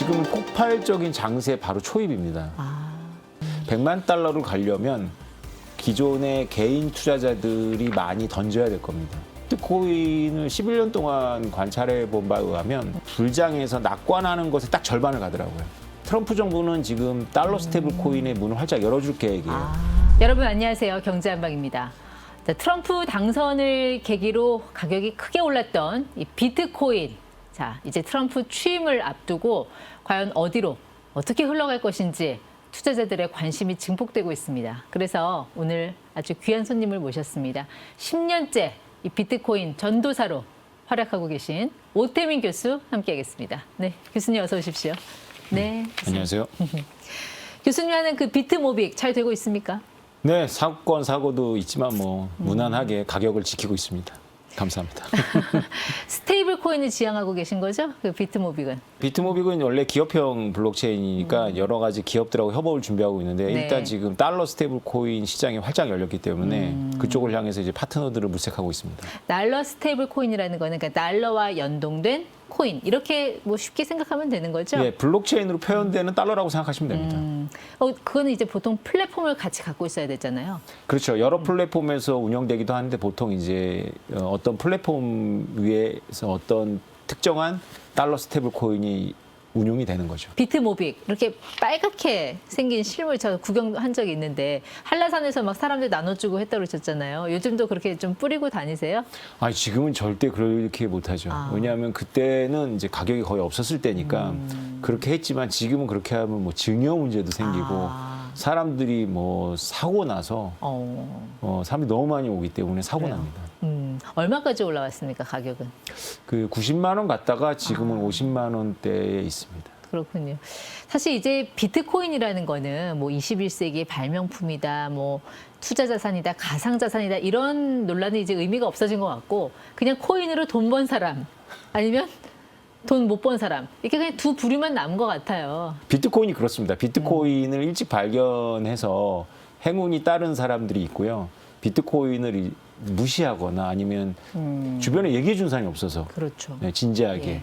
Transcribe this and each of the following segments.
지금은 폭발적인 장세 바로 초입입니다. 100만 달러를 가려면 기존의 개인 투자자들이 많이 던져야 될 겁니다. 비트코인을 11년 동안 관찰해 본 바에 의하면 불장에서 낙관하는 것에 딱 절반을 가더라고요. 트럼프 정부는 지금 달러 스테이블 코인의 문을 활짝 열어줄 계획이에요. 여러분 안녕하세요. 경제한방입니다. 자, 트럼프 당선을 계기로 가격이 크게 올랐던 이 비트코인. 자, 이제 트럼프 취임을 앞두고 과연 어디로 어떻게 흘러갈 것인지 투자자들의 관심이 증폭되고 있습니다. 그래서 오늘 아주 귀한 손님을 모셨습니다. 10년째 이 비트코인 전도사로 활약하고 계신 오태민 교수 함께하겠습니다. 네, 교수님 어서 오십시오. 네, 안녕하세요. 교수님 하는 그 비트모빅 잘 되고 있습니까? 네, 사건 사고도 있지만 뭐 무난하게 가격을 지키고 있습니다. 감사합니다. 스테이블 코인을 지향하고 계신 거죠? 그 비트모빅은. 비트모빅은 원래 기업형 블록체인이니까 여러 가지 기업들하고 협업을 준비하고 있는데 네. 일단 지금 달러 스테이블 코인 시장이 활짝 열렸기 때문에 그쪽을 향해서 이제 파트너들을 물색하고 있습니다. 달러 스테이블 코인이라는 거는 그러니까 달러와 연동된 코인 이렇게 뭐 쉽게 생각하면 되는 거죠? 예, 블록체인으로 표현되는 달러라고 생각하시면 됩니다. 음, 어, 그거는 이제 보통 플랫폼을 같이 갖고 있어야 되잖아요. 그렇죠. 여러 플랫폼에서 운영되기도 하는데 보통 이제 어, 어떤 플랫폼 위에서 어떤 특정한 달러 스테이블 코인이 운용이 되는 거죠. 비트모빅 이렇게 빨갛게 생긴 실물 저 구경한 적이 있는데 한라산에서 막 사람들 나눠주고 했다 그러셨잖아요. 요즘도 그렇게 좀 뿌리고 다니세요? 아니 지금은 절대 그렇게 못하죠. 아. 왜냐하면 그때는 이제 가격이 거의 없었을 때니까 그렇게 했지만 지금은 그렇게 하면 뭐 증여 문제도 생기고 아. 사람들이 뭐 사고 나서 어, 어, 사람이 너무 많이 오기 때문에 사고 그래요? 납니다. 음, 얼마까지 올라왔습니까 가격은? 그 90만 원 갔다가 지금은 아. 50만 원대에 있습니다. 그렇군요. 사실 이제 비트코인이라는 거는 뭐 21세기의 발명품이다, 뭐 투자 자산이다, 가상 자산이다 이런 논란은 이제 의미가 없어진 것 같고 그냥 코인으로 돈 번 사람 아니면 돈 못 번 사람 이렇게 그냥 두 부류만 남은 것 같아요. 비트코인이 그렇습니다. 비트코인을 일찍 발견해서 행운이 따른 사람들이 있고요. 비트코인을 이- 무시하거나 아니면 주변에 얘기해 준 사람이 없어서 그렇죠. 네, 진지하게.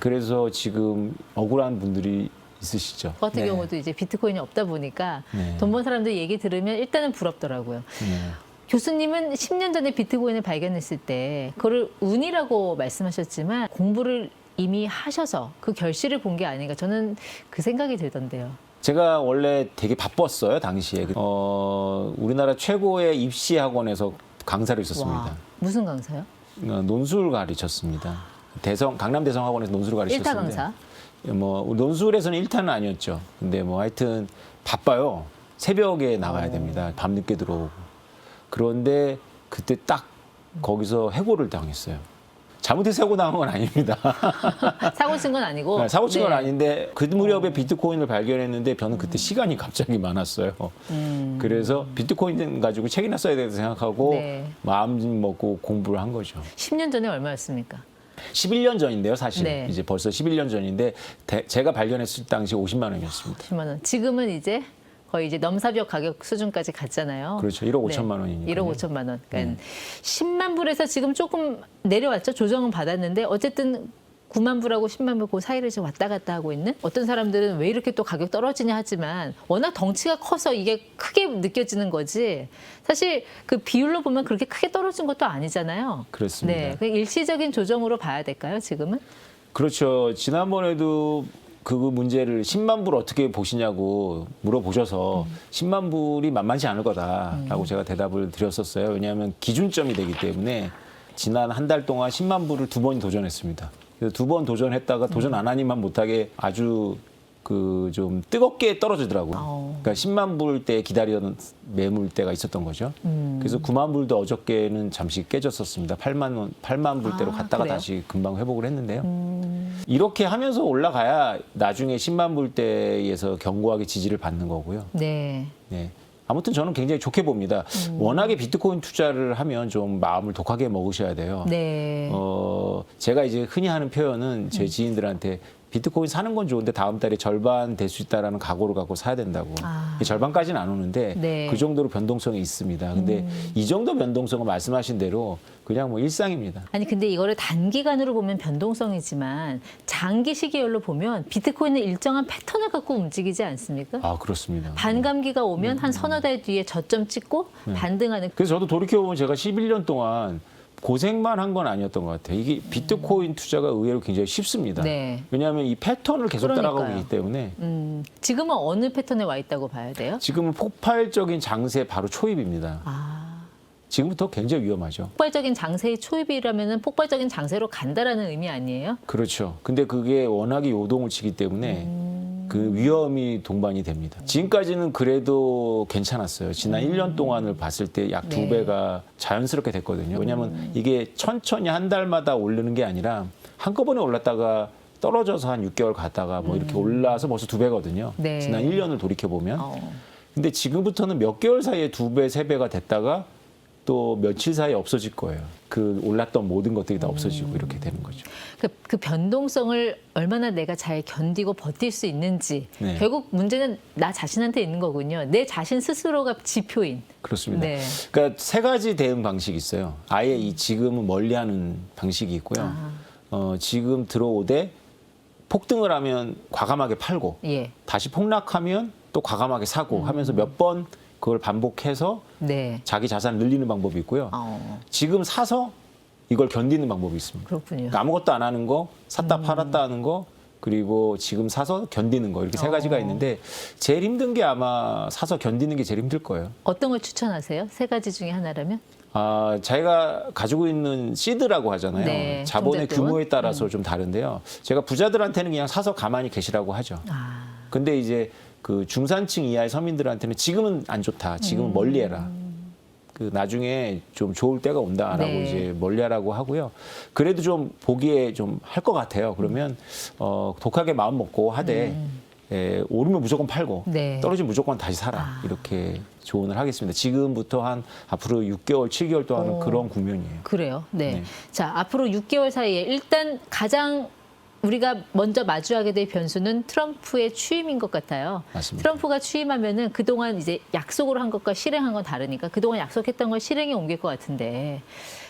그래서 지금 억울한 분들이 있으시죠. 저 같은 네. 경우도 이제 비트코인이 없다 보니까 네. 돈번 사람들 얘기 들으면 일단은 부럽더라고요. 네. 교수님은 10년 전에 비트코인을 발견했을 때 그거를 운이라고 말씀하셨지만 공부를 이미 하셔서 그 결실을 본 게 아닌가 저는 그 생각이 들던데요. 제가 원래 되게 바빴어요 당시에. 어, 우리나라 최고의 입시 학원에서 강사를 있었습니다. 와, 무슨 강사요? 어, 논술 가르쳤습니다. 대성 강남 대성 학원에서 논술을 가르쳤는데. 일타 강사. 뭐 논술에서는 1타는 아니었죠. 근데 뭐 하여튼 바빠요. 새벽에 어. 나가야 됩니다. 밤늦게 들어오고. 그런데 그때 딱 거기서 해고를 당했어요. 잘못해서 해고 당한 건 아닙니다. 사고 친 건 아니고. 네, 사고 친 건 네. 아닌데 그 무렵에 비트코인을 발견했는데 저는 그때 시간이 갑자기 많았어요. 음. 그래서 비트코인 가지고 책이나 써야 되겠다 생각하고 네. 마음 먹고 공부를 한 거죠. 10년 전에 얼마였습니까? 11년 전인데요, 사실. 네. 이제 벌써 11년 전인데 대- 제가 발견했을 당시 50만 원이었습니다. 10만 원. 지금은 이제 거의 이제 넘사벽 가격 수준까지 갔잖아요. 그렇죠. 1억 5천만 원이니까요. 1억 5천만 원. 그러니까 네. 10만 불에서 지금 조금 내려왔죠. 조정은 받았는데 어쨌든 9만 불하고 10만 불 그 사이를 지금 왔다 갔다 하고 있는 어떤 사람들은 왜 이렇게 또 가격 떨어지냐 하지만 워낙 덩치가 커서 이게 크게 느껴지는 거지 사실 그 비율로 보면 그렇게 크게 떨어진 것도 아니잖아요. 그렇습니다. 네, 그 일시적인 조정으로 봐야 될까요? 지금은? 그렇죠. 지난번에도 그 문제를 10만 불 어떻게 보시냐고 물어보셔서 음. 10만 불이 만만치 않을 거다라고 제가 대답을 드렸었어요. 왜냐하면 기준점이 되기 때문에 지난 한 달 동안 10만 불을 두 번 도전했습니다. 그래서 두 번 도전했다가 도전 음. 안 하니만 못하게 아주 그 좀 뜨겁게 떨어지더라고요. 어. 그러니까 10만 불 때 기다리던 매물대가 있었던 거죠. 음. 그래서 9만 불도 어저께는 잠시 깨졌었습니다. 8만 원, 8만 불대로 아, 갔다가 그래요? 다시 금방 회복을 했는데요. 음. 이렇게 하면서 올라가야 나중에 10만 불대에서 견고하게 지지를 받는 거고요. 네. 네. 아무튼 저는 굉장히 좋게 봅니다. 음. 워낙에 비트코인 투자를 하면 좀 마음을 독하게 먹으셔야 돼요. 네. 어, 제가 이제 흔히 하는 표현은 제 지인들한테 비트코인 사는 건 좋은데 다음 달에 절반 될 수 있다라는 각오를 갖고 사야 된다고. 아. 절반까지는 안 오는데 네. 그 정도로 변동성이 있습니다. 근데 음. 이 정도 변동성은 말씀하신 대로 그냥 뭐 일상입니다. 아니 근데 이거를 단기간으로 보면 변동성이지만 장기 시기열로 보면 비트코인은 일정한 패턴을 갖고 움직이지 않습니까? 아 그렇습니다. 반감기가 오면 한 서너 달 뒤에 저점 찍고 네. 반등하는 그래서 저도 돌이켜 보면 제가 11년 동안 고생만 한 건 아니었던 것 같아요. 이게 비트코인 투자가 의외로 굉장히 쉽습니다. 네. 왜냐하면 이 패턴을 계속 따라가고 그러니까요. 있기 때문에 음, 지금은 어느 패턴에 와 있다고 봐야 돼요? 지금은 폭발적인 장세 바로 초입입니다. 아, 지금부터 굉장히 위험하죠. 폭발적인 장세의 초입이라면은 폭발적인 장세로 간다라는 의미 아니에요? 그렇죠. 근데 그게 워낙에 요동을 치기 때문에 음. 그 위험이 동반이 됩니다. 지금까지는 그래도 괜찮았어요. 지난 1년 동안을 봤을 때 약두 음. 네. 음. 배가 자연스럽게 됐거든요. 왜냐하면 이게 천천히 한 달마다 오르는 게 아니라 한꺼번에 올랐다가 떨어져서 한 6개월 갔다가 뭐 이렇게 올라서 벌써 두 배거든요. 음. 네. 지난 1년을 돌이켜 보면. 어. 근데 지금부터는 몇 개월 사이에 두 배, 세 배가 됐다가 또 며칠 사이에 없어질 거예요. 그 올랐던 모든 것들이 다 없어지고 이렇게 되는 거죠. 그, 그 변동성을 얼마나 내가 잘 견디고 버틸 수 있는지 네. 결국 문제는 나 자신한테 있는 거군요. 내 자신 스스로가 지표인. 그렇습니다. 네. 그러니까 세 가지 대응 방식이 있어요. 아예 이 지금은 멀리하는 방식이 있고요. 아. 어, 지금 들어오되 폭등을 하면 과감하게 팔고 예. 다시 폭락하면 또 과감하게 사고 하면서 몇번 그걸 반복해서 네. 자기 자산을 늘리는 방법이 있고요. 어, 지금 사서 이걸 견디는 방법이 있습니다. 그렇군요. 그러니까 아무것도 안 하는 거, 음. 샀다 팔았다 하는 거, 그리고 지금 사서 견디는 거 이렇게 세 가지가 어. 있는데 제일 힘든 게 아마 사서 견디는 게 제일 힘들 거예요. 어떤 걸 추천하세요? 세 가지 중에 하나라면? 아, 자기가 가지고 있는 시드라고 하잖아요. 네, 자본의 통제돈. 규모에 따라서 좀 다른데요. 제가 부자들한테는 그냥 사서 가만히 계시라고 하죠. 아, 근데 이제 그 중산층 이하의 서민들한테는 지금은 안 좋다. 음. 지금은 멀리해라. 그 나중에 좀 좋을 때가 온다라고 네. 이제 멀리하라고 하고요. 그래도 좀 보기에 좀 할 것 같아요. 그러면 어 독하게 마음 먹고 하되 에, 오르면 무조건 팔고 음. 네. 떨어지면 무조건 다시 사라 아. 이렇게 조언을 하겠습니다. 지금부터 한 앞으로 6개월, 7개월 동안은 오. 그런 국면이에요. 그래요. 네. 네. 자, 앞으로 6개월 사이에 일단 가장 우리가 먼저 마주하게 될 변수는 트럼프의 취임인 것 같아요. 맞습니다. 트럼프가 취임하면은 그동안 이제 약속으로 한 것과 실행한 건 다르니까 그동안 약속했던 걸 실행에 옮길 것 같은데.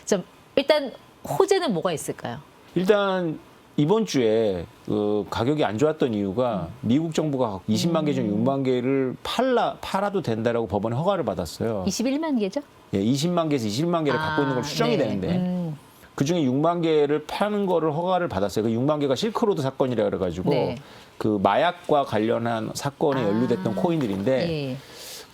자, 일단 호재는 뭐가 있을까요? 일단 이번 주에 그 가격이 안 좋았던 이유가 미국 정부가 20만 개 중 6만 개를 팔라 팔아도 된다라고 법원에 허가를 받았어요. 21만 개죠? 예, 20만 개에서 21만 개를 갖고 있는 걸 추정이 네. 되는데 음, 그 중에 6만 개를 파는 거를 허가를 받았어요. 그 6만 개가 실크로드 사건이라 그래가지고 네. 그 마약과 관련한 사건에 아. 연루됐던 코인들인데 예.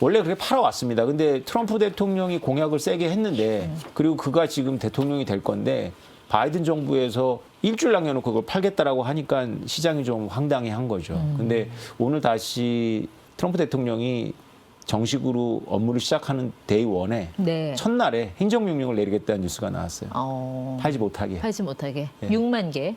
원래 그렇게 팔아왔습니다. 근데 트럼프 대통령이 공약을 세게 했는데 음. 그리고 그가 지금 대통령이 될 건데 바이든 정부에서 일주일 남겨놓고 그걸 팔겠다라고 하니까 시장이 좀 황당해 한 거죠. 음. 근데 오늘 다시 트럼프 대통령이 정식으로 업무를 시작하는 데이 원에 네. 첫날에 행정명령을 내리겠다는 뉴스가 나왔어요. 어, 팔지 못하게. 팔지 못하게 예. 6만 개.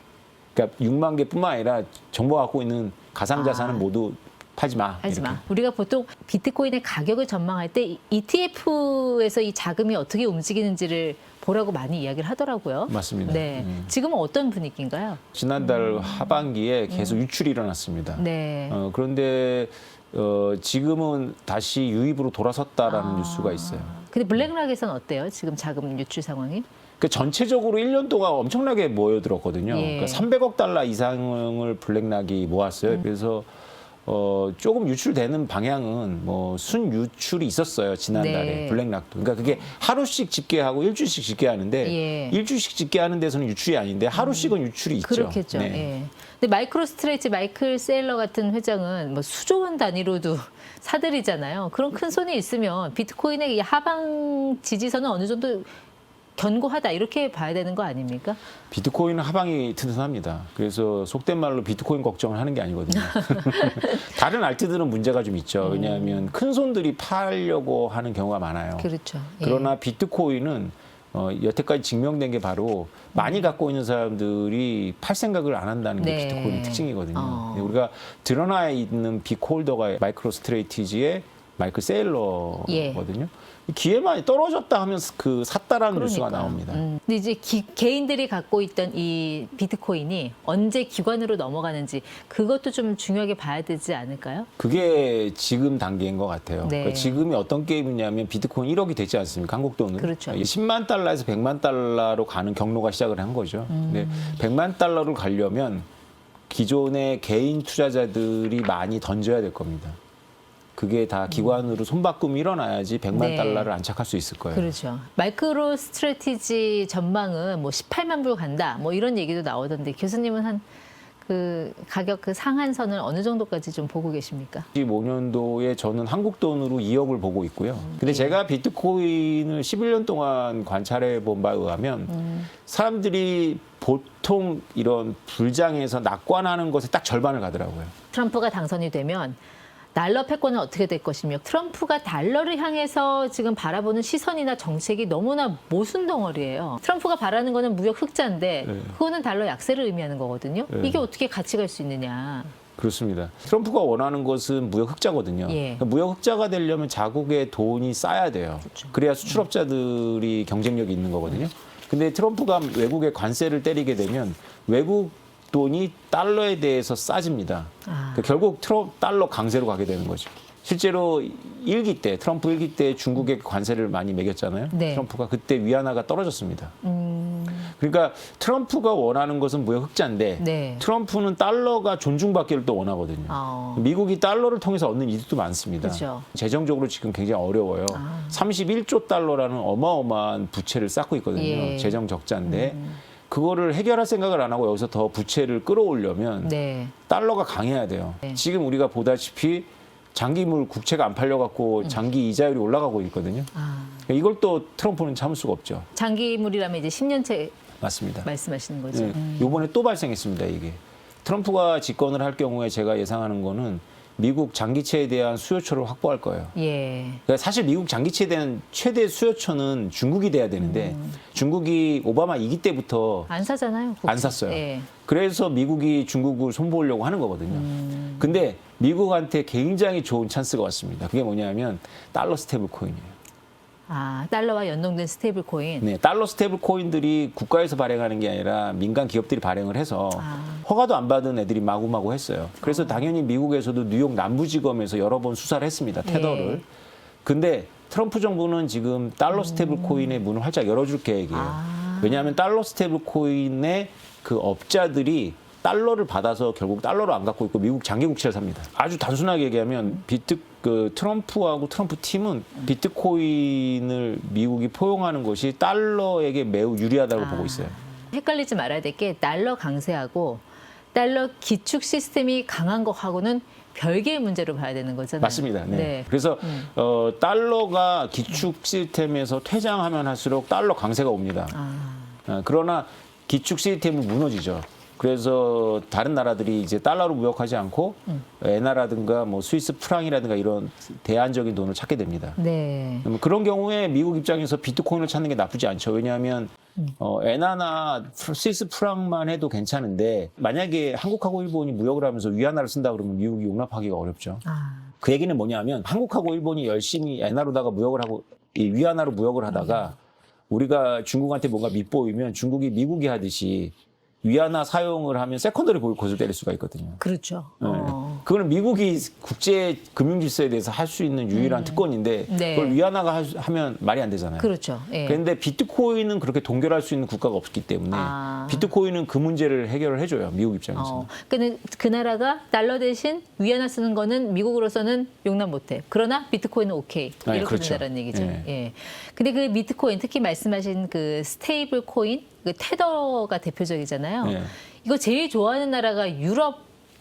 그러니까 6만 개뿐만 아니라 정부가 갖고 있는 가상 자산은 아. 모두 팔지 마. 하지 이렇게. 마. 우리가 보통 비트코인의 가격을 전망할 때 ETF에서 이 자금이 어떻게 움직이는지를 보라고 많이 이야기를 하더라고요. 맞습니다. 네. 음. 지금은 어떤 분위기인가요? 지난달 하반기에 계속 유출이 일어났습니다. 음. 네. 어, 그런데 어, 지금은 다시 유입으로 돌아섰다라는 아. 뉴스가 있어요. 근데 블랙락에서는 어때요? 지금 자금 유출 상황이? 그 전체적으로 1년 동안 엄청나게 모여들었거든요. 예. 그러니까 300억 달러 이상을 블랙락이 모았어요. 음. 그래서 어, 조금 유출되는 방향은 뭐 순 유출이 있었어요. 지난달에 네. 블랙락도. 그러니까 그게 하루씩 집계하고 일주일씩 집계하는데 예. 일주일씩 집계하는 데서는 유출이 아닌데 하루씩은 유출이 있죠. 그렇겠죠. 네. 예. 근데 마이크로 스트레이치 마이클 세일러 같은 회장은 뭐 수조 원 단위로도 사들이잖아요. 그런 큰 손이 있으면 비트코인의 이 하방 지지선은 어느 정도 견고하다 이렇게 봐야 되는 거 아닙니까? 비트코인은 하방이 튼튼합니다. 그래서 속된 말로 비트코인 걱정을 하는 게 아니거든요. 다른 알트들은 문제가 좀 있죠. 왜냐하면 큰 손들이 팔려고 하는 경우가 많아요. 그렇죠. 예. 그러나 비트코인은 어, 여태까지 증명된 게 바로 많이 갖고 있는 사람들이 팔 생각을 안 한다는 게 네. 비트코인의 특징이거든요. 어. 근데 우리가 드러나 있는 빅홀더가 마이크로 스트레이티지의 마이클 세일러거든요. 예. 기회만이 떨어졌다 하면 그 샀다라는 뉴스가 그러니까요. 나옵니다. 음. 근데 이제 기- 개인들이 갖고 있던 이 비트코인이 언제 기관으로 넘어가는지 그것도 좀 중요하게 봐야 되지 않을까요? 그게 지금 단계인 것 같아요. 네. 그러니까 지금이 어떤 게임이냐면 비트코인 1억이 됐지 않습니까? 한국 돈은. 그렇죠. 10만 달러에서 100만 달러로 가는 경로가 시작을 한 거죠. 음. 근데 100만 달러를 가려면 기존의 개인 투자자들이 많이 던져야 될 겁니다. 그게 다 기관으로 손바꿈이 일어나야지 100만 음. 네. 달러를 안착할 수 있을 거예요. 그렇죠. 마이크로 스트래티지 전망은 뭐 18만 불 간다. 뭐 이런 얘기도 나오던데 교수님은 한 그 가격 그 상한선을 어느 정도까지 좀 보고 계십니까? 2025년도에 저는 한국 돈으로 2억을 보고 있고요. 근데 제가 비트코인을 11년 동안 관찰해 본 바에 의하면 사람들이 보통 이런 불장에서 낙관하는 것에 딱 절반을 가더라고요. 트럼프가 당선이 되면 달러 패권은 어떻게 될 것이며 트럼프가 달러를 향해서 지금 바라보는 시선이나 정책이 너무나 모순 덩어리예요. 트럼프가 바라는 거는 무역 흑자인데 네. 그거는 달러 약세를 의미하는 거거든요. 네. 이게 어떻게 같이 갈 수 있느냐. 그렇습니다. 트럼프가 원하는 것은 무역 흑자거든요. 예. 그러니까 무역 흑자가 되려면 자국의 돈이 쌓여야 돼요. 그렇죠. 그래야 수출업자들이 경쟁력이 있는 거거든요. 근데 트럼프가 외국에 관세를 때리게 되면 외국 돈이 달러에 대해서 싸집니다. 아. 그러니까 결국 트럼 달러 강세로 가게 되는 거죠. 실제로 일기 때 트럼프 일기 때 중국에 관세를 많이 매겼잖아요. 네. 트럼프가 그때 위안화가 떨어졌습니다. 음, 그러니까 트럼프가 원하는 것은 무역 흑자인데 네. 트럼프는 달러가 존중받기를 또 원하거든요. 어. 미국이 달러를 통해서 얻는 이득도 많습니다. 그죠. 재정적으로 지금 굉장히 어려워요. 아. 31조 달러라는 어마어마한 부채를 쌓고 있거든요. 예. 음. 재정 적자인데 그거를 해결할 생각을 안 하고 여기서 더 부채를 끌어올려면 네. 달러가 강해야 돼요. 네. 지금 우리가 보다시피 장기물 국채가 안 팔려갖고 음. 장기 이자율이 올라가고 있거든요. 아, 이걸 또 트럼프는 참을 수가 없죠. 장기물이라면 이제 10년째 맞습니다. 말씀하시는 거죠. 네, 요번에 또 발생했습니다, 이게. 트럼프가 집권을 할 경우에 제가 예상하는 거는 미국 장기채에 대한 수요처를 확보할 거예요. 예. 그러니까 사실 미국 장기채에 대한 최대 수요처는 중국이 돼야 되는데 음. 중국이 오바마 이기 때부터 안 사잖아요. 국채. 안 샀어요. 예. 그래서 미국이 중국을 손보려고 하는 거거든요. 음. 근데 미국한테 굉장히 좋은 찬스가 왔습니다. 그게 뭐냐면 달러 스테이블 코인이에요. 아, 달러와 연동된 스테이블 코인. 네, 달러 스테이블 코인들이 국가에서 발행하는 게 아니라 민간 기업들이 발행을 해서 아. 허가도 안 받은 애들이 마구마구 했어요. 그래서 당연히 미국에서도 뉴욕 남부지검에서 여러 번 수사를 했습니다. 테더를. 예. 근데 트럼프 정부는 지금 달러 스테이블 코인의 문을 활짝 열어줄 계획이에요. 음. 아. 왜냐하면 달러 스테이블 코인의 그 업자들이 달러를 받아서 결국 달러로 안 갖고 있고 미국 장기 국채를 삽니다. 아주 단순하게 얘기하면 비트 그 트럼프하고 트럼프 팀은 비트코인을 미국이 포용하는 것이 달러에게 매우 유리하다고 아. 보고 있어요. 헷갈리지 말아야 될 게 달러 강세하고 달러 기축 시스템이 강한 거하고는 별개의 문제로 봐야 되는 거잖아요. 맞습니다. 네. 그래서 어, 달러가 기축 시스템에서 퇴장하면 할수록 달러 강세가 옵니다. 아, 어, 그러나 기축 시스템은 무너지죠. 그래서 다른 나라들이 이제 달러로 무역하지 않고 엔화라든가 뭐 스위스 프랑이라든가 이런 대안적인 돈을 찾게 됩니다. 네. 그런 경우에 미국 입장에서 비트코인을 찾는 게 나쁘지 않죠. 왜냐하면 어, 엔화나 프- 스위스 프랑만 해도 괜찮은데 만약에 한국하고 일본이 무역을 하면서 위안화를 쓴다 그러면 미국이 용납하기가 어렵죠. 아, 그 얘기는 뭐냐면 한국하고 일본이 열심히 엔화로다가 무역을 하고 이 위안화로 무역을 하다가 우리가 중국한테 뭔가 밑보이면 중국이 미국이 하듯이 위안화 사용을 하면 세컨더리 보이콧을 때릴 수가 있거든요. 그렇죠. 네. 어. 그거는 미국이 국제 금융 질서에 대해서 할 수 있는 유일한 특권인데 네. 그걸 위안화가 하- 하면 말이 안 되잖아요. 그렇죠. 예. 그런데 비트코인은 그렇게 동결할 수 있는 국가가 없기 때문에 아. 비트코인은 그 문제를 해결을 해줘요 미국 입장에서. 어, 그 나라가 달러 대신 위안화 쓰는 거는 미국으로서는 용납 못해. 그러나 비트코인은 오케이. 네, 이렇게 그렇죠. 된다는 얘기죠. 예. 예. 근데 그 비트코인 특히 말씀하신 그 스테이블 코인, 그 테더가 대표적이잖아요. 네. 이거 제일 좋아하는 나라가 유럽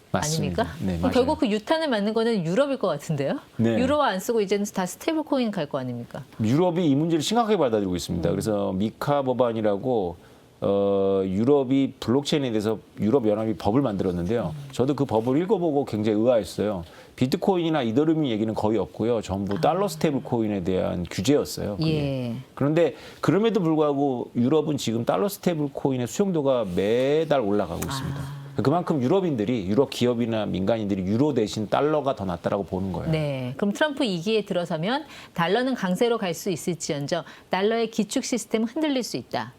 맞습니다. 아닙니까? 네, 맞아요. 결국 그 유탄을 맞는 거는 유럽일 것 같은데요. 네. 유로 안 쓰고 이제는 다 스테이블 코인 갈 거 아닙니까? 유럽이 이 문제를 심각하게 받아들이고 있습니다. 그래서 미카 법안이라고 어, 유럽이 블록체인에 대해서 유럽 연합이 법을 만들었는데요. 저도 그 법을 읽어보고 굉장히 의아했어요. 비트코인이나 이더리움 얘기는 거의 없고요. 전부 달러 스테이블 코인에 대한 규제였어요. 그게. 예. 그런데 그럼에도 불구하고 유럽은 지금 달러 스테이블 코인의 수용도가 매달 올라가고 있습니다. 그만큼 유럽인들이 유럽 기업이나 민간인들이 유로 대신 달러가 더 낫다라고 보는 거예요. 네. 그럼 트럼프 2기에 들어서면 달러는 강세로 갈 수 있을지언정 달러의 기축 시스템은 흔들릴 수 있다.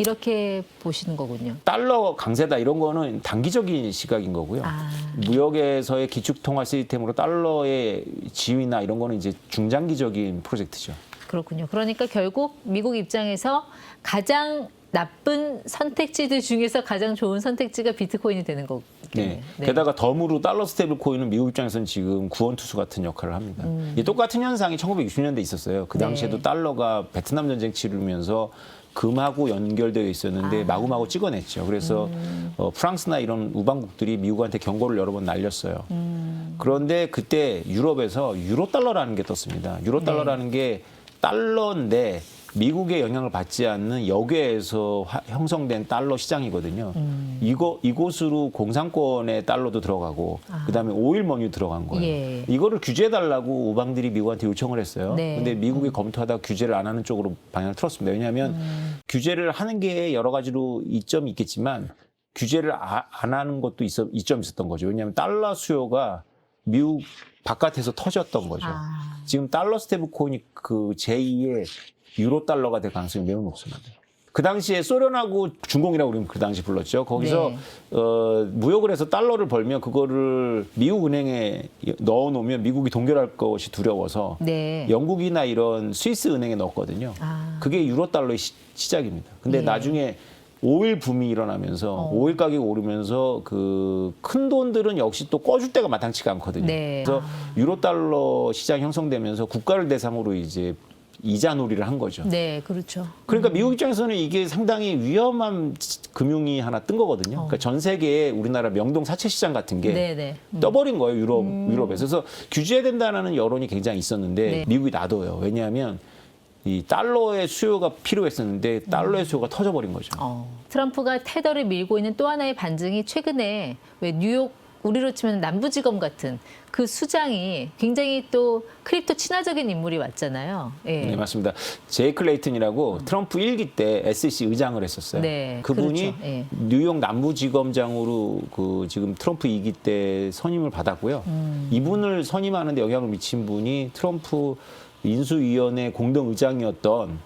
이렇게 보시는 거군요. 달러 강세다 이런 거는 단기적인 시각인 거고요. 아. 무역에서의 기축 통화 시스템으로 달러의 지위나 이런 거는 이제 중장기적인 프로젝트죠. 그렇군요. 그러니까 결국 미국 입장에서 가장 나쁜 선택지들 중에서 가장 좋은 선택지가 비트코인이 되는 거군요. 네. 게다가 덤으로 달러 스테이블 코인은 미국 입장에서는 지금 구원 투수 같은 역할을 합니다. 이 똑같은 현상이 1960년대 에 있었어요. 그 당시에도 음. 네. 달러가 베트남 전쟁 치르면서 금하고 연결되어 있었는데 아. 마구마구 찍어냈죠. 그래서 음. 어, 프랑스나 이런 우방국들이 미국한테 경고를 여러 번 날렸어요. 음. 그런데 그때 유럽에서 유로 달러라는 게 떴습니다. 유로 달러라는 게 달러인데 미국의 영향을 받지 않는 역외에서 화- 형성된 달러 시장이거든요. 음. 이거 이곳으로 공산권의 달러도 들어가고 그다음에 오일 머니 들어간 거예요. 아. 예. 이거를 규제해 달라고 우방들이 미국한테 요청을 했어요. 네. 근데 미국이 검토하다가 규제를 안 하는 쪽으로 방향을 틀었습니다. 왜냐하면 음. 규제를 하는 게 여러 가지로 이점이 있겠지만 규제를 아- 안 하는 것도 있어 이점이 있었던 거죠. 왜냐하면 달러 수요가 미국 바깥에서 터졌던 거죠. 아. 지금 달러 스테이블 코인이 그 제2의 유로 달러가 될 가능성이 매우 높습니다. 그 당시에 소련하고 중공이라고 우리는 그 당시 불렀죠. 거기서 네. 어, 무역을 해서 달러를 벌면 그거를 미국 은행에 넣어 놓으면 미국이 동결할 것이 두려워서 네. 영국이나 이런 스위스 은행에 넣었거든요. 아. 그게 유로 달러의 시, 작입니다 근데 예. 나중에 오일 붐이 일어나면서 어. 오일 가격이 오르면서 그 큰 돈들은 역시 또 꺼줄 때가 마땅치가 않거든요. 네. 그래서 유로 달러 시장 형성되면서 국가를 대상으로 이제 이자 놀이를 한 거죠. 네, 그렇죠. 그러니까 미국 입장에서는 이게 상당히 위험한 금융이 하나 뜬 거거든요. 그러니까 전 세계에 우리나라 명동 사채 시장 같은 게 어. 네, 네. 떠버린 거예요 유럽 유럽에서 그래서 규제해야 된다는 여론이 굉장히 있었는데 네. 미국이 놔둬요 왜냐하면 이 달러의 수요가 필요했었는데 달러의 수요가 터져버린 거죠 어. 트럼프가 테더를 밀고 있는 또 하나의 반증이 최근에 왜 뉴욕 우리로 치면 남부지검 같은 그 수장이 굉장히 또 크립토 친화적인 인물이 왔잖아요. 예. 네 맞습니다 제이크 레이튼이라고 트럼프 1기 때 SEC 의장을 했었어요 네, 그분이 그렇죠. 예. 뉴욕 남부지검장으로 그 지금 트럼프 2기 때 선임을 받았고요 음. 이분을 선임하는데 영향을 미친 분이 트럼프 인수위원회 공동의장이었던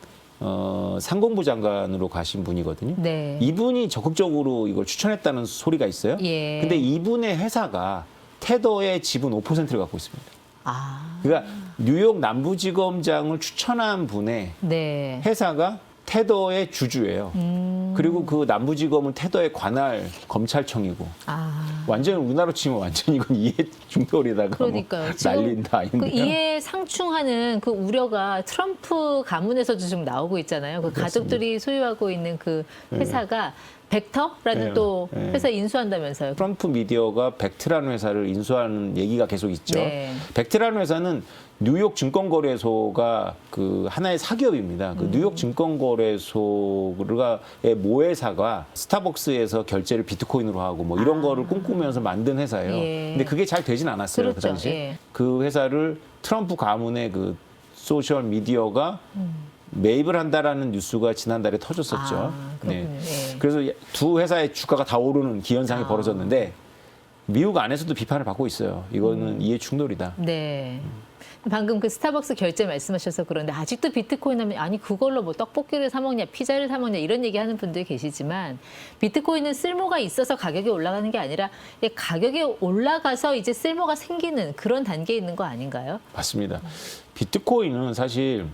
어, 상공부 장관으로 가신 분이거든요. 네. 이분이 적극적으로 이걸 추천했다는 소리가 있어요. 예. 근데 이분의 회사가 테더의 지분 5%를 갖고 있습니다. 아, 그러니까 뉴욕 남부지검장을 추천한 분의 네. 회사가 테더의 주주예요. 음. 그리고 그 남부지검은 테더의 관할 검찰청이고 아. 완전 우리나라로 치면 완전 이건 이해 중돌이다가 그러니까요. 뭐 지금 난린다 아닌데요. 그 이해 상충하는 그 우려가 트럼프 가문에서도 지금 나오고 있잖아요. 그 가족들이 소유하고 있는 그 회사가 벡터라는 네, 또 네. 회사 인수한다면서요. 트럼프 미디어가 벡트라는 회사를 인수하는 얘기가 계속 있죠. 네. 벡트라는 회사는 뉴욕 증권거래소가 그 하나의 사기업입니다. 음. 그 뉴욕 증권거래소가의 모회사가 스타벅스에서 결제를 비트코인으로 하고 뭐 이런 거를 꿈꾸면서 만든 회사예요. 아. 예. 근데 그게 잘 되진 않았어요. 그 그렇죠. 당시에. 예. 그 회사를 트럼프 가문의 그 소셜 미디어가 매입을 한다라는 뉴스가 지난달에 터졌었죠. 아, 그렇군요. 예. 그래서 두 회사의 주가가 다 오르는 기현상이 아. 벌어졌는데 미국 안에서도 비판을 받고 있어요. 이거는 이해 충돌이다. 네. 방금 그 스타벅스 결제 말씀하셔서 그런데 아직도 비트코인 하면 아니 그걸로 뭐 떡볶이를 사 먹냐 피자를 사 먹냐 이런 얘기 하는 분들이 계시지만 비트코인은 쓸모가 있어서 가격이 올라가는 게 아니라 가격이 올라가서 이제 쓸모가 생기는 그런 단계에 있는 거 아닌가요? 맞습니다. 비트코인은 사실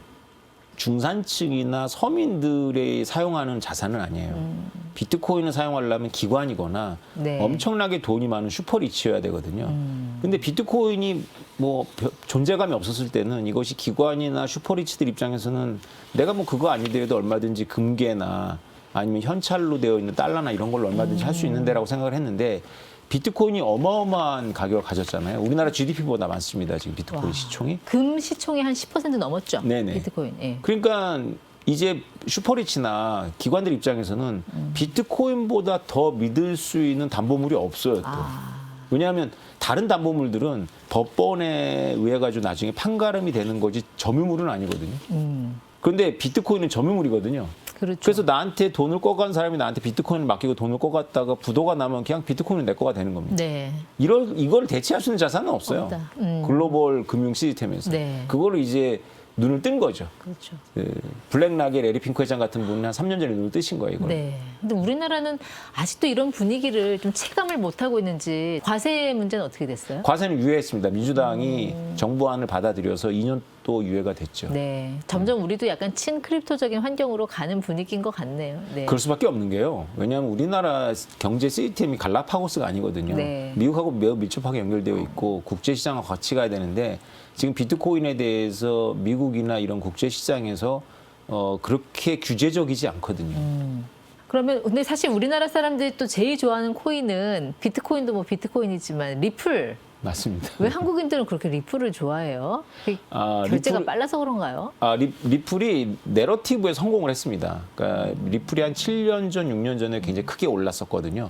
중산층이나 서민들이 사용하는 자산은 아니에요. 비트코인을 사용하려면 기관이거나 네. 엄청나게 돈이 많은 슈퍼리치여야 되거든요. 근데 비트코인이 뭐 벼- 존재감이 없었을 때는 이것이 기관이나 슈퍼리치들 입장에서는 내가 뭐 그거 아니더라도 얼마든지 금괴나 아니면 현찰로 되어 있는 달러나 이런 걸로 얼마든지 할수 있는데라고 생각을 했는데 비트코인이 어마어마한 가격을 가졌잖아요. 우리나라 GDP보다 많습니다. 지금 비트코인 와. 시총이. 금 시총이 한 10% 넘었죠. 네네. 비트코인. 예. 그러니까 이제 슈퍼리치나 기관들 입장에서는 비트코인보다 더 믿을 수 있는 담보물이 없어요. 또. 아. 왜냐하면 다른 담보물들은 법원에 의해 가지고 나중에 판가름이 되는 거지 점유물은 아니거든요. 음. 그런데 비트코인은 점유물이거든요. 그렇죠. 그래서 나한테 돈을 꿔간 사람이 나한테 비트코인을 맡기고 돈을 꿔갔다가 부도가 나면 그냥 비트코인은 내 거가 되는 겁니다. 네. 이걸 이걸 대체할 수 있는 자산은 없어요. 음. 글로벌 금융 시스템에서 네. 그거를 이제 눈을 뜬 거죠. 그렇죠. 그 블랙락의 레리 핑크 회장 같은 분이 한 3년 전에 눈을 뜨신 거예요. 이걸. 네. 근데 우리나라는 아직도 이런 분위기를 좀 체감을 못 하고 있는지 과세 문제는 어떻게 됐어요? 과세는 유예했습니다. 민주당이 정부안을 받아들여서 2년 또 유예가 됐죠. 음. 네. 점점 우리도 약간 친크립토적인 환경으로 가는 분위기인 것 같네요. 네. 그럴 수밖에 없는 게요. 왜냐하면 우리나라 경제 시스템이 갈라파고스가 아니거든요. 네. 미국하고 매우 밀접하게 연결되어 있고 국제 시장과 같이 가야 되는데 지금 비트코인에 대해서 미국이나 이런 국제 시장에서 어, 그렇게 규제적이지 않거든요. 음. 그러면 근데 사실 우리나라 사람들이 또 제일 좋아하는 코인은 비트코인도 뭐 비트코인이지만 리플. 맞습니다. 왜 한국인들은 그렇게 리플을 좋아해요? 그 아, 결제가 리플- 빨라서 그런가요? 아, 리, 리플이 내러티브에 성공을 했습니다. 그러니까 리플이 한 7년 전, 6년 전에 굉장히 크게 올랐었거든요.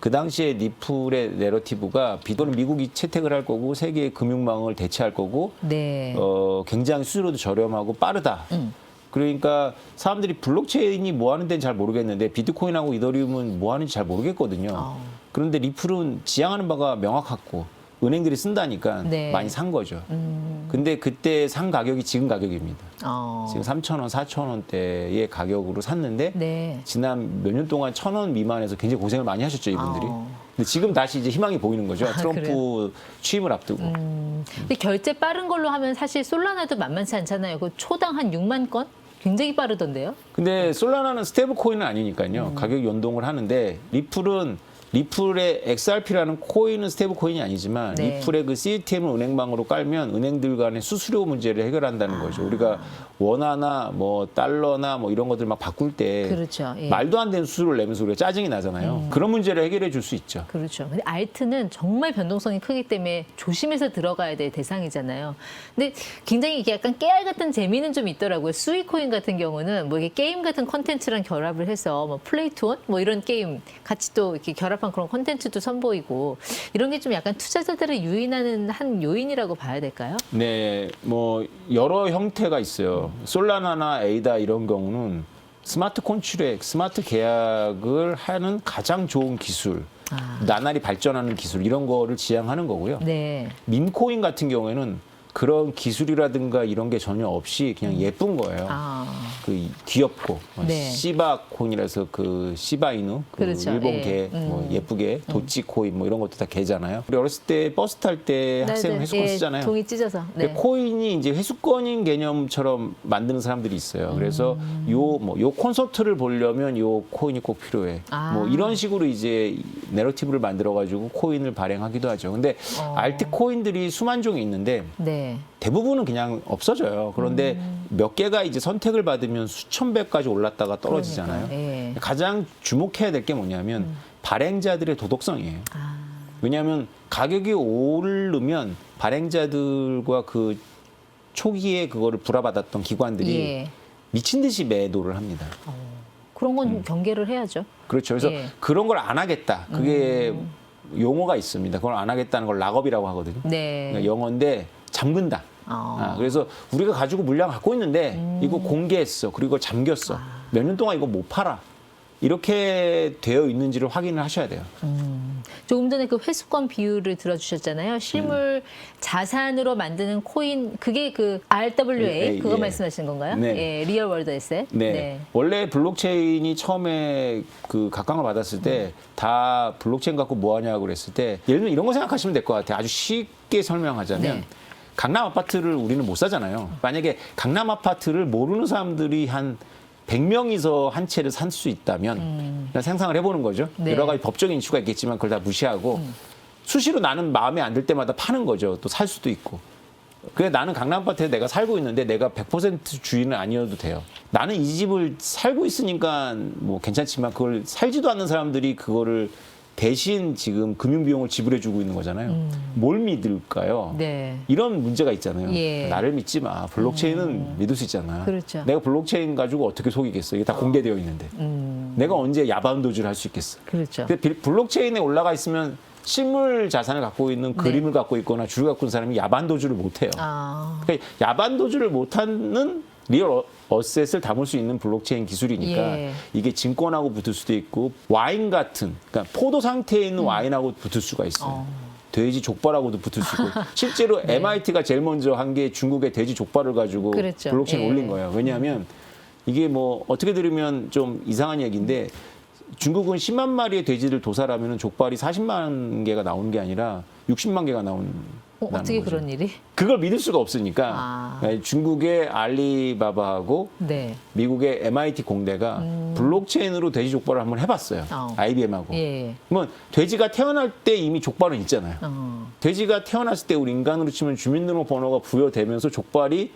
그 당시에 리플의 내러티브가 비도는 미국이 채택을 할 거고 세계의 금융망을 대체할 거고 네. 어, 굉장히 수수료도 저렴하고 빠르다. 음. 그러니까 사람들이 블록체인이 뭐 하는 데는 잘 모르겠는데 비트코인하고 이더리움은 뭐 하는지 잘 모르겠거든요. 어. 그런데 리플은 지향하는 바가 명확하고 은행들이 쓴다니까 네. 많이 산 거죠. 음. 근데 그때 산 가격이 지금 가격입니다. 어. 지금 3,000원, 4,000원대의 가격으로 샀는데 네. 지난 몇 년 동안 1,000원 미만에서 굉장히 고생을 많이 하셨죠, 이분들이. 어. 근데 지금 다시 이제 희망이 보이는 거죠. 아, 트럼프 그래요? 취임을 앞두고. 음. 근데 결제 빠른 걸로 하면 사실 솔라나도 만만치 않잖아요. 그 초당 한 6만 건? 굉장히 빠르던데요? 근데 솔라나는 스테이블 코인은 음. 아니니까요. 가격 연동을 하는데 리플은 리플의 XRP라는 코인은 스테이블 코인이 아니지만 네. 리플의 그 CTM을 은행망으로 깔면 은행들 간의 수수료 문제를 해결한다는 아. 거죠. 우리가 원화나 뭐 달러나 뭐 이런 것들 막 바꿀 때 그렇죠. 예. 음. 말도 안 되는 수수료를 내면서 우리가 짜증이 나잖아요. 그런 문제를 해결해 줄 수 있죠. 그렇죠. 근데 알트는 정말 변동성이 크기 때문에 조심해서 들어가야 될 대상이잖아요. 근데 굉장히 이게 약간 깨알 같은 재미는 좀 있더라고요. 수익 코인 같은 경우는 뭐 이게 게임 같은 컨텐츠랑 결합을 해서 뭐 플레이투온 뭐 이런 게임 같이 또 이렇게 결합 한 그런 컨텐츠도 선보이고 이런 게 좀 약간 투자자들을 유인하는 한 요인이라고 봐야 될까요? 네, 뭐 여러 형태가 있어요. 솔라나나 에이다 이런 경우는 스마트 콘트랙, 스마트 계약을 하는 가장 좋은 기술, 아. 나날이 발전하는 기술 이런 거를 지향하는 거고요. 네. 민코인 같은 경우에는 그런 기술이라든가 이런 게 전혀 없이 그냥 예쁜 거예요. 아. 그 귀엽고 네. 시바 코인이라서 그 시바이누 그 그렇죠. 일본 예. 개 음. 뭐 예쁘게 도치 코인 뭐 이런 것도 다 개잖아요. 우리 어렸을 때 버스 탈 때 학생 네, 회수권 예, 쓰잖아요. 종이 찢어서. 근데 네. 코인이 이제 회수권인 개념처럼 만드는 사람들이 있어요. 그래서 음. 요뭐 요 콘서트를 보려면 요 코인이 꼭 필요해. 아. 뭐 이런 식으로 이제 내러티브를 만들어 가지고 코인을 발행하기도 하죠. 근데 어. 알트 코인들이 수만 종이 있는데 네. 대부분은 그냥 없어져요. 그런데 음. 몇 개가 이제 선택을 받으면 수천 배까지 올랐다가 떨어지잖아요. 예. 음. 가장 주목해야 될 게 뭐냐면 발행자들의 도덕성이에요. 아. 왜냐하면 가격이 오르면 발행자들과 그 초기에 그거를 불화받았던 기관들이 예. 미친 듯이 매도를 합니다. 그런 건 음. 경계를 해야죠. 그렇죠. 그래서 예. 그런 걸 안 하겠다. 그게 용어가 있습니다. 그걸 안 하겠다는 걸 락업이라고 하거든요. 네. 그러니까 영어인데 잠근다. 어. 아, 그래서 우리가 가지고 물량 갖고 있는데 이거 공개했어. 그리고 잠겼어. 몇년 동안 이거 못 팔아. 이렇게 되어 있는지를 확인을 하셔야 돼요. 조금 전에 그 회수권 비율을 들어주셨잖아요. 실물 자산으로 만드는 코인 그게 그 RWA 예, 그거 예. 말씀하시는 건가요? 네. 예, 리얼 월드 에셋. 네. 원래 블록체인이 처음에 그 각광을 받았을 때 다 블록체인 갖고 뭐 하냐고 그랬을 때 예를 들면 이런 거 생각하시면 될 것 같아요. 아주 쉽게 설명하자면 네. 강남 아파트를 우리는 못 사잖아요. 만약에 강남 아파트를 모르는 사람들이 한 100명이서 한 채를 산수 있다면 그냥 상상을 해보는 거죠. 네. 여러 가지 법적인 이슈가 있겠지만 그걸 다 무시하고 수시로 나는 마음에 안 들 때마다 파는 거죠. 또 살 수도 있고. 그래 나는 강남 아파트에 내가 살고 있는데 내가 100% 주인은 아니어도 돼요. 나는 이 집을 살고 있으니까 뭐 괜찮지만 그걸 살지도 않는 사람들이 그거를 대신 지금 금융 비용을 지불해 주고 있는 거잖아요. 뭘 믿을까요? 네. 이런 문제가 있잖아요. 예. 나를 믿지 마. 블록체인은 믿을 수 있잖아. 그렇죠. 내가 블록체인 가지고 어떻게 속이겠어? 이게 다 공개되어 있는데. 음, 내가 언제 야반 도주를 할 수 있겠어? 그렇죠. 근데 빌- 블록체인에 올라가 있으면 실물 자산을 갖고 있는 그림을 갖고 있거나 주를 갖고 있는 사람이 야반 도주를 못 해요. 아, 그러니까 야반 도주를 못 하는 리얼 어- 어셋을 담을 수 있는 블록체인 기술이니까 예. 이게 증권하고 붙을 수도 있고 와인 같은 그러니까 포도 상태에 있는 와인하고 붙을 수가 있어요. 음. 어. 돼지 족발하고도 붙을 수 있고 실제로 MIT가 제일 먼저 한 게 중국의 돼지 족발을 가지고 네. 그랬죠. 블록체인 예. 올린 거예요. 왜냐하면 이게 뭐 어떻게 들으면 좀 이상한 얘기인데 중국은 10만 마리의 돼지를 도살하면 족발이 40만 개가 나오는 게 아니라 60만 개가 나오는 어, 거죠. 그런 일이? 그걸 믿을 수가 없으니까 아. 네, 중국의 알리바바하고 네. 미국의 MIT 공대가 블록체인으로 돼지 족발을 한번 해봤어요. 음. 어. IBM하고. 예. 그러면 돼지가 태어날 때 이미 족발은 있잖아요. 어. 돼지가 태어났을 때 우리 인간으로 치면 주민등록번호가 부여되면서 족발이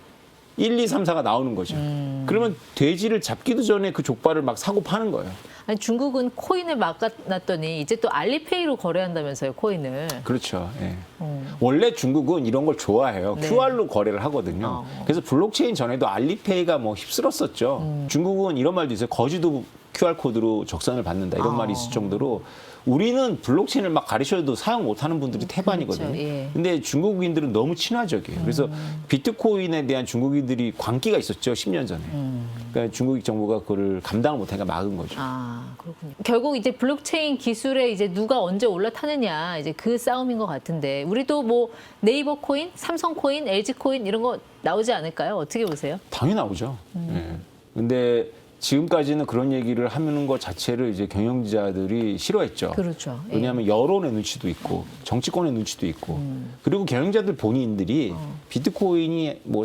1, 2, 3, 4가 나오는 거죠. 음. 그러면 돼지를 잡기도 전에 그 족발을 막 사고 파는 거예요. 아니 중국은 코인을 막아놨더니 이제 또 알리페이로 거래한다면서요, 코인을. 그렇죠. 예. 어. 원래 중국은 이런 걸 좋아해요. 네. QR로 거래를 하거든요. 어. 그래서 블록체인 전에도 알리페이가 뭐 휩쓸었었죠. 음. 중국은 이런 말도 있어요. 거지도 QR 코드로 적산을 받는다 이런 어. 말이 있을 정도로 우리는 블록체인을 막 가르쳐도 사용 못하는 분들이 태반이거든요. 그렇죠. 예. 음. 근데 중국인들은 너무 친화적이에요. 그래서 비트코인에 대한 중국인들이 광기가 있었죠. 10년 전에. 음. 그러니까 중국 정부가 그걸 감당을 못하니까 막은 거죠. 아, 그렇군요. 결국 이제 블록체인 기술에 이제 누가 언제 올라타느냐 이제 그 싸움인 것 같은데 우리도 뭐 네이버 코인, 삼성 코인, LG 코인 이런 거 나오지 않을까요? 어떻게 보세요? 당연히 나오죠. 예. 근데 지금까지는 그런 얘기를 하는 것 자체를 이제 경영자들이 싫어했죠. 그렇죠. 예. 왜냐하면 여론의 눈치도 있고 정치권의 눈치도 있고 그리고 경영자들 본인들이 비트코인이 뭐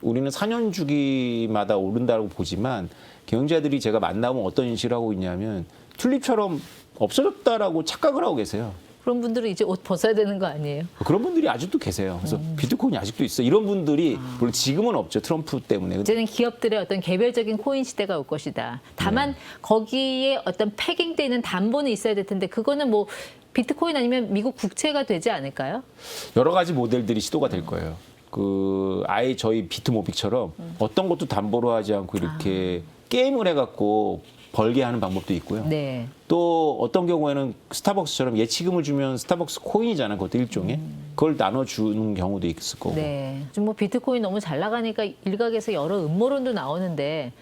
우리는 4년 주기마다 오른다고 보지만 경영자들이 제가 만나면 어떤 인식을 하고 있냐면 튤립처럼 없어졌다라고 착각을 하고 계세요. 그런 분들은 이제 옷 벗어야 되는 거 아니에요? 그런 분들이 아직도 계세요. 그래서 비트코인이 아직도 있어. 이런 분들이 물론 지금은 없죠. 트럼프 때문에. 근데 이제는 기업들의 어떤 개별적인 코인 시대가 올 것이다. 다만 거기에 어떤 패깅돼 있는 담보는 있어야 될 텐데 그거는 뭐 비트코인 아니면 미국 국채가 되지 않을까요? 여러 가지 모델들이 시도가 될 거예요. 그 아예 저희 비트모빅처럼 어떤 것도 담보로 하지 않고 이렇게 게임을 해갖고 벌게 하는 방법도 있고요. 네. 또 어떤 경우에는 스타벅스처럼 예치금을 주면 스타벅스 코인이잖아요. 그것도 일종의 그걸 나눠주는 경우도 있을 거고. 네. 지금 뭐 비트코인 너무 잘 나가니까 일각에서 여러 음모론도 나오는데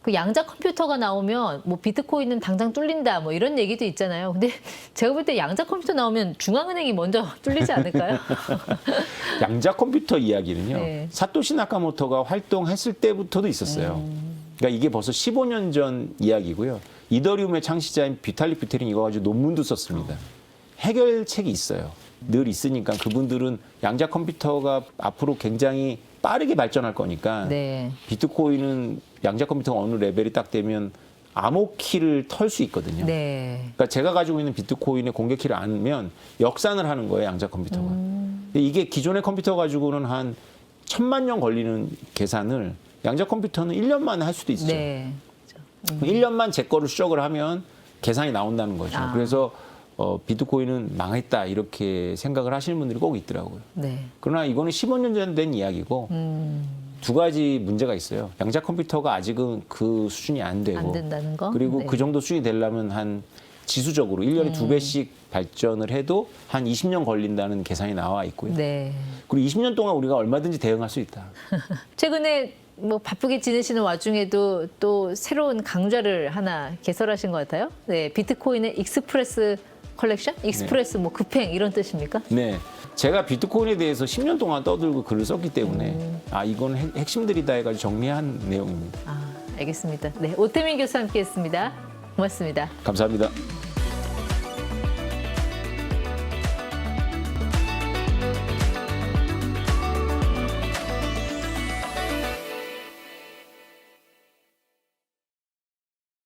그 양자 컴퓨터가 나오면 뭐 비트코인은 당장 뚫린다 뭐 이런 얘기도 있잖아요. 근데 제가 볼 때 양자 컴퓨터 나오면 중앙은행이 먼저 뚫리지 않을까요? 양자 컴퓨터 이야기는요. 네. 사토시 나카모토가 활동했을 때부터도 있었어요. 음. 그러니까 이게 벌써 15년 전 이야기고요. 이더리움의 창시자인 비탈리 부테린 이거 가지고 논문도 썼습니다. 해결책이 있어요. 늘 있으니까 그분들은 양자 컴퓨터가 앞으로 굉장히 빠르게 발전할 거니까 네. 비트코인은 양자 컴퓨터가 어느 레벨이 딱 되면 암호키를 털 수 있거든요. 네. 그러니까 제가 가지고 있는 비트코인의 공개키를 알면 역산을 하는 거예요, 양자 컴퓨터가. 음. 이게 기존의 컴퓨터 가지고는 한 천만 년 걸리는 계산을 양자 컴퓨터는 1년 만에 할 수도 있죠. 네. 1년만 제 거를 추적을 하면 계산이 나온다는 거죠. 아. 그래서 어, 비트코인은 망했다 이렇게 생각을 하시는 분들이 꼭 있더라고요. 네. 그러나 이거는 15년 전 된 이야기고 음, 두 가지 문제가 있어요. 양자 컴퓨터가 아직은 그 수준이 안 되고 안 된다는 거. 그리고 네. 그 정도 수준이 되려면 한 지수적으로 일년에두 배씩 발전을 해도 한 20년 걸린다는 계산이 나와 있고요. 네. 그리고 20년 동안 우리가 얼마든지 대응할 수 있다. 최근에 뭐 바쁘게 지내시는 와중에도 또 새로운 강좌를 하나 개설하신 것 같아요. 네, 비트코인의 익스프레스 컬렉션? 익스프레스 뭐 급행 이런 뜻입니까? 네. 제가 비트코인에 대해서 10년 동안 떠들고 글을 썼기 때문에 아, 이건 핵- 핵심들이다 해가지고 정리한 내용입니다. 아, 알겠습니다. 네, 오태민 교수 함께했습니다. 고맙습니다. 감사합니다.